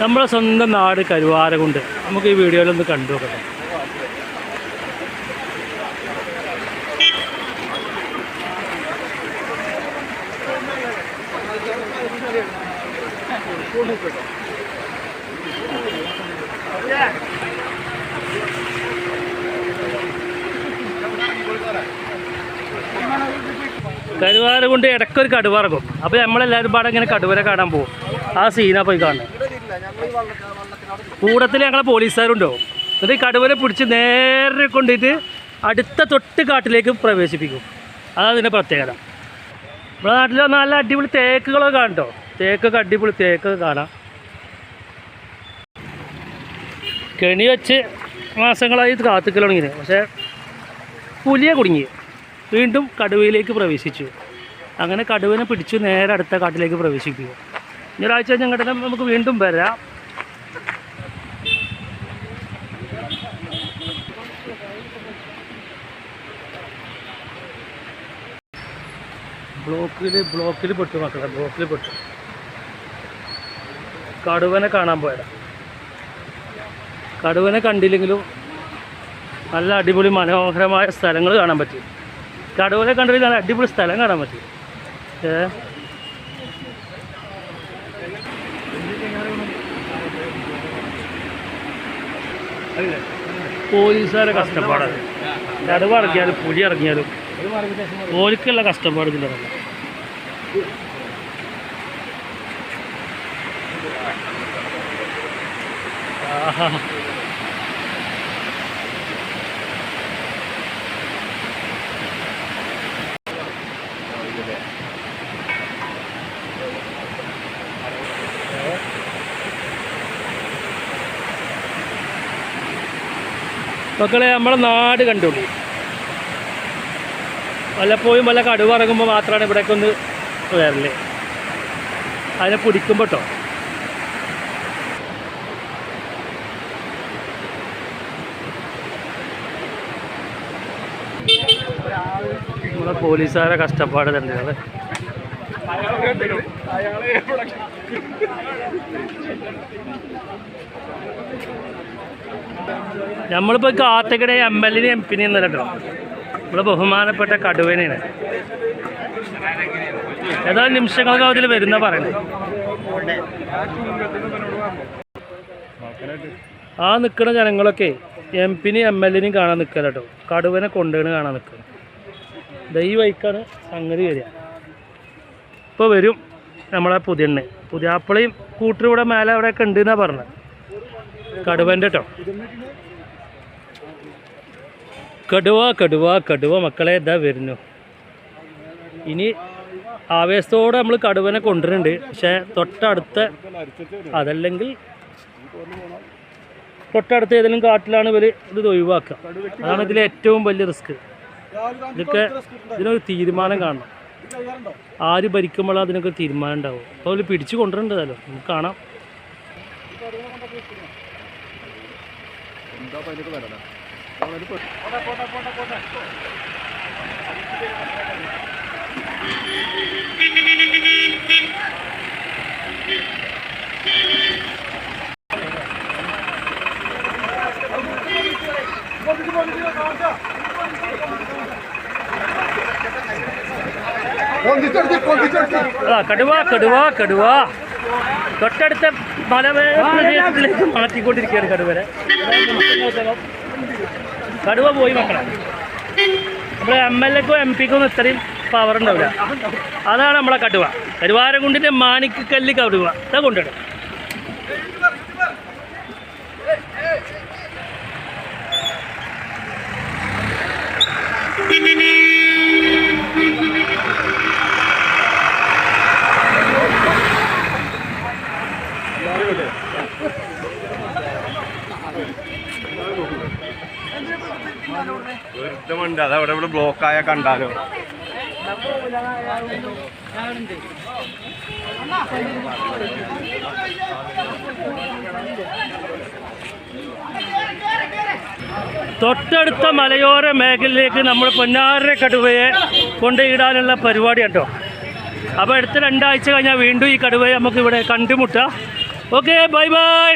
നമ്മുടെ സ്വന്തം നാട് കരുവാരകുണ്ട് നമുക്ക് ഈ വീഡിയോയിലൊന്ന് കണ്ടു നോക്കട്ടെ. കരുവാരകുണ്ട് ഇടയ്ക്കൊരു കടുവറക്കും അപ്പോൾ നമ്മളെല്ലാവരും പാടെ ഇങ്ങനെ കടുവരെ കാണാൻ പോകും. ആ സീനാ പോയി കാണുന്നത്. കൂടത്തിൽ ഞങ്ങളെ പോലീസുകാരുണ്ടോ? എന്നിട്ട് ഈ കടുവനെ പിടിച്ച് നേരെ കൊണ്ടിട്ട് അടുത്ത തൊട്ട് കാട്ടിലേക്ക് പ്രവേശിപ്പിക്കും. അതാണ് ഇതിന്റെ പ്രത്യേകത. നമ്മുടെ നാട്ടിൽ നല്ല അടിപൊളി തേക്കുകളൊക്കെ കാണണ്ടോ കേട്ടോ തേക്കൊക്കെ അടിപൊളി തേക്കൊക്കെ കാണാം. കെണി വെച്ച് മാസങ്ങളായി തുടങ്ങിയത് പക്ഷേ പുലിയെ കുടുങ്ങി. വീണ്ടും കടുവയിലേക്ക് പ്രവേശിച്ചു. അങ്ങനെ കടുവനെ പിടിച്ചു നേരെ അടുത്ത കാട്ടിലേക്ക് പ്രവേശിക്കുക ഇനി ഒരാഴ്ച ഞങ്ങളുടെ നമുക്ക് വീണ്ടും വരാം. ബ്ലോക്കിൽ ബ്ലോക്കിൽ പെട്ടു മക്കളെ ബ്ലോക്കിൽ പെട്ടു. കടുവനെ കാണാൻ പോയതാ. കടുവനെ കണ്ടില്ലെങ്കിലും നല്ല അടിപൊളി മനോഹരമായ സ്ഥലങ്ങൾ കാണാൻ പറ്റി. കടുവനെ കണ്ടില്ലെങ്കിൽ നല്ല അടിപൊളി സ്ഥലം കാണാൻ പറ്റി. ഏ? പോലീസുകാരെ കഷ്ടപ്പാടാണ്. കടുവ ഇറങ്ങിയാലും പുലി ഇറങ്ങിയാലും ഓലിക്കുള്ള കഷ്ടപ്പാട് ഇതിലല്ല ആഹാ. മക്കളെ നമ്മളെ നാട് കണ്ടുള്ളൂ വല്ലപ്പോഴും വല്ല കടുവ ഇറങ്ങുമ്പോൾ മാത്രമാണ് ഇവിടേക്ക് ഒന്ന് വരൽ. അതിനെ പിടിക്കുമ്പോൾ കേട്ടോ നമ്മളെ പോലീസുകാരെ കഷ്ടപ്പാട് തന്നെയാണ് അതെ നമ്മളിപ്പോൾ കാത്തക്കടെ എം എൽ എ എം പിനെ എന്നല്ല കേട്ടോ നമ്മളെ ബഹുമാനപ്പെട്ട കടുവനെയാണ്. ഏതാ നിമിഷങ്ങൾക്ക് അതിൽ വരുന്ന പറയുന്നത്. ആ നിൽക്കുന്ന ജനങ്ങളൊക്കെ എം പിനെയും എം എൽ എനെയും കാണാൻ നിൽക്കുക കേട്ടോ കടുവനെ കൊണ്ടുവന്ന് കാണാൻ നിൽക്കുക ദൈവ വൈക്കാണ് സംഗതി വരിക. ഇപ്പോൾ വരും നമ്മളെ പുതിയണ്ണ് പുതിയാപ്പിളയും കൂട്ടരും മേലെ അവിടെയൊക്കെ ഉണ്ട് എന്നാണ് പറഞ്ഞത്. കടുവന്റെ കേട്ടോ കടുവ കടുവ കടുവ മക്കളെ ഇതാ വരുന്നു. ഇനി ആവേശത്തോടെ നമ്മൾ കടുവനെ കൊണ്ടുവരുന്നുണ്ട്. പക്ഷേ തൊട്ടടുത്ത അതല്ലെങ്കിൽ തൊട്ടടുത്ത ഏതെങ്കിലും കാട്ടിലാണ് ഇവർ ഇത് ഒഴിവാക്കുക. അതാണ് ഇതിലെ ഏറ്റവും വലിയ റിസ്ക്. ഇതൊക്കെ ഇതിനൊരു തീരുമാനം കാണണം. ആര് ഭരിക്കുമ്പോഴാണ് അതിനൊക്കെ തീരുമാനം ഉണ്ടാവും അപ്പോൾ അവർ പിടിച്ചു കൊണ്ടുവരേണ്ടതല്ലോ നമുക്ക് കാണാം. ആ കടുവ കടുവ കടുവ. തൊട്ടടുത്ത മലപ്രദേശത്തിലേക്ക് മാറ്റിക്കൊണ്ടിരിക്കുകയാണ് കടുവരെ. കടുവ പോയി മക്കളെ. നമ്മുടെ എം എൽ എക്കോ എം പിക്കോ ഒന്നും ഇത്രയും പവർ ഉണ്ടാവില്ല. അതാണ് നമ്മളെ കടുവ. കരുവാരകുണ്ടിന്റെ മാണിക്കല്ല് കടുവ. അതാ കൊണ്ടുവരണം ഒരുത്തമുണ്ട് അത് അവിടെ ഇവിടെ ബ്ലോക്ക് ആയ കണ്ടാലോ. തൊട്ടടുത്ത മലയോര മേഖലയിലേക്ക് നമ്മൾ പൊന്നാര കടുവയെ കൊണ്ടുപോയിടാനുള്ള പരിപാടി കേട്ടോ അപ്പോൾ അടുത്ത രണ്ടാഴ്ച കഴിഞ്ഞാൽ വീണ്ടും ഈ കടുവയെ നമുക്ക് ഇവിടെ കണ്ടുമുട്ടാം. Okay bye bye